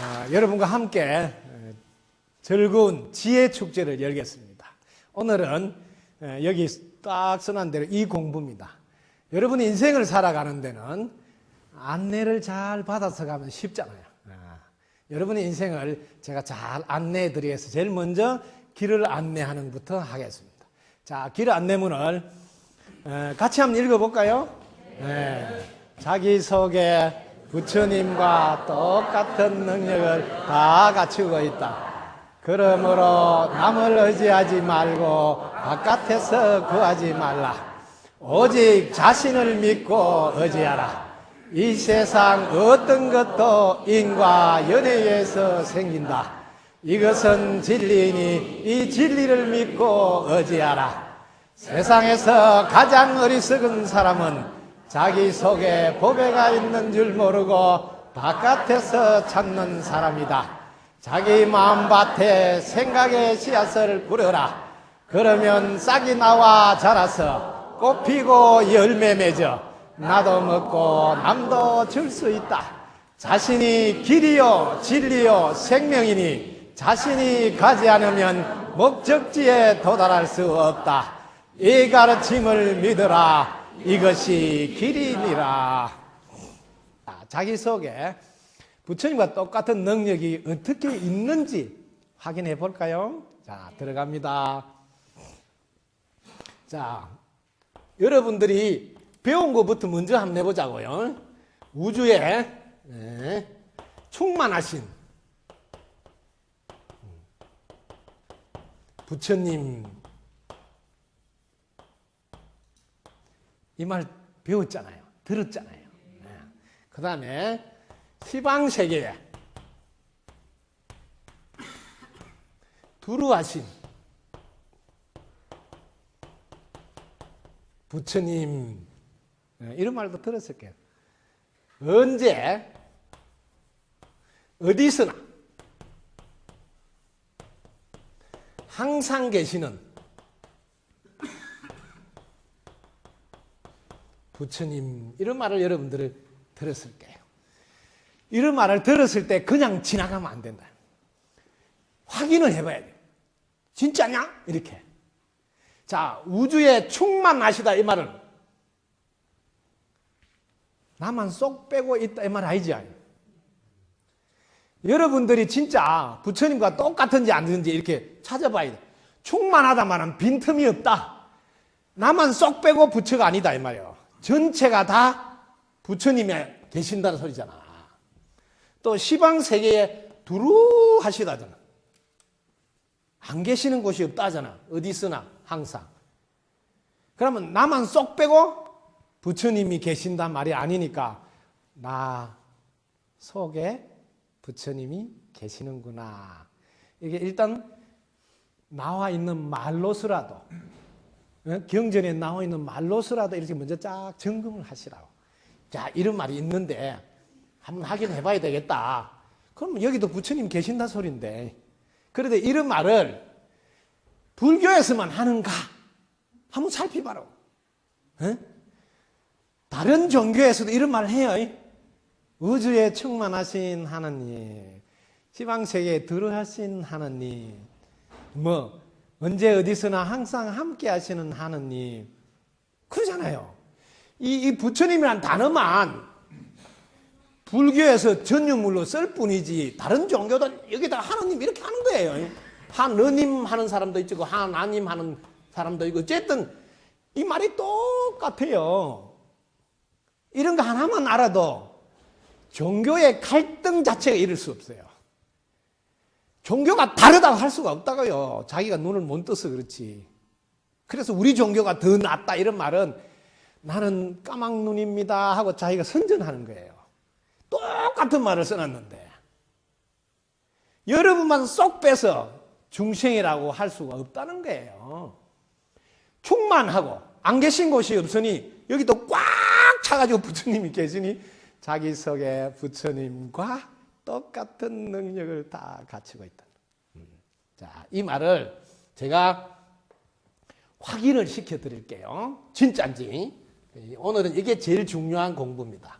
어, 여러분과 함께 어, 즐거운 지혜 축제를 열겠습니다. 오늘은 어, 여기 딱 써놓은 대로 이 공부입니다. 여러분 인생을 살아가는 데는 안내를 잘 받아서 가면 쉽잖아요. 아, 여러분의 인생을 제가 잘 안내해 드리기 위해서 제일 먼저 길을 안내하는 부터 하겠습니다. 자, 길 안내문을 어, 같이 한번 읽어볼까요? 네. 자기소개 부처님과 똑같은 능력을 다 갖추고 있다. 그러므로 남을 의지하지 말고 바깥에서 구하지 말라. 오직 자신을 믿고 의지하라. 이 세상 어떤 것도 인과 연애에서 생긴다. 이것은 진리이니 이 진리를 믿고 의지하라. 세상에서 가장 어리석은 사람은 자기 속에 보배가 있는 줄 모르고 바깥에서 찾는 사람이다. 자기 마음밭에 생각의 씨앗을 뿌려라. 그러면 싹이 나와 자라서 꽃 피고 열매 맺어 나도 먹고 남도 줄 수 있다. 자신이 길이요 진리요 생명이니 자신이 가지 않으면 목적지에 도달할 수 없다. 이 가르침을 믿으라. 이것이 길이니라. 아, 자기 속에 부처님과 똑같은 능력이 어떻게 있는지 확인해 볼까요? 자, 들어갑니다. 자, 여러분들이 배운 것부터 먼저 한번 해보자고요. 우주에 네, 충만하신 부처님 이 말 배웠잖아요. 들었잖아요. 그 다음에 시방 세계에 두루하신 부처님 네, 이런 말도 들었을 거예요. 언제 어디서나 항상 계시는 부처님 이런 말을 여러분들을 들었을 거예요. 이런 말을 들었을 때 그냥 지나가면 안 된다. 확인을 해봐야 돼요. 진짜냐? 이렇게. 자, 우주에 충만하시다 이 말은 나만 쏙 빼고 있다 이 말 아니지? 여러분들이 진짜 부처님과 똑같은지 아닌지 이렇게 찾아봐야 돼. 충만하다 말은 빈틈이 없다. 나만 쏙 빼고 부처가 아니다 이 말이에요. 전체가 다 부처님에 계신다는 소리잖아. 또 시방 세계에 두루 하시다잖아. 안 계시는 곳이 없다잖아. 어디 있으나 항상. 그러면 나만 쏙 빼고 부처님이 계신단 말이 아니니까 나 속에 부처님이 계시는구나. 이게 일단 나와 있는 말로서라도 어? 경전에 나와 있는 말로서라도 이렇게 먼저 쫙 점검을 하시라고. 자, 이런 말이 있는데 한번 확인해 봐야 되겠다. 그럼 여기도 부처님 계신다 소리인데. 그런데 이런 말을 불교에서만 하는가? 한번 살펴봐라. 어? 다른 종교에서도 이런 말을 해요. 우주에 충만하신 하나님, 지방세계에 들어하신 하나님, 뭐, 언제 어디서나 항상 함께 하시는 하나님. 그러잖아요. 이, 이 부처님이란 단어만 불교에서 전유물로 쓸 뿐이지 다른 종교들 여기다 하나님 이렇게 하는 거예요. 하느님 하는 사람도 있고 하나님 하는 사람도 있고 어쨌든 이 말이 똑같아요. 이런 거 하나만 알아도 종교의 갈등 자체가 이룰 수 없어요. 종교가 다르다고 할 수가 없다고요. 자기가 눈을 못 떠서 그렇지. 그래서 우리 종교가 더 낫다 이런 말은 나는 까막눈입니다 하고 자기가 선전하는 거예요. 똑같은 말을 써놨는데 여러분만 쏙 빼서 중생이라고 할 수가 없다는 거예요. 충만하고 안 계신 곳이 없으니 여기도 꽉 차가지고 부처님이 계시니 자기 속에 부처님과 똑같은 능력을 다 갖추고 있다. 음. 자, 이 말을 제가 확인을 시켜 드릴게요. 진짜인지. 오늘은 이게 제일 중요한 공부입니다.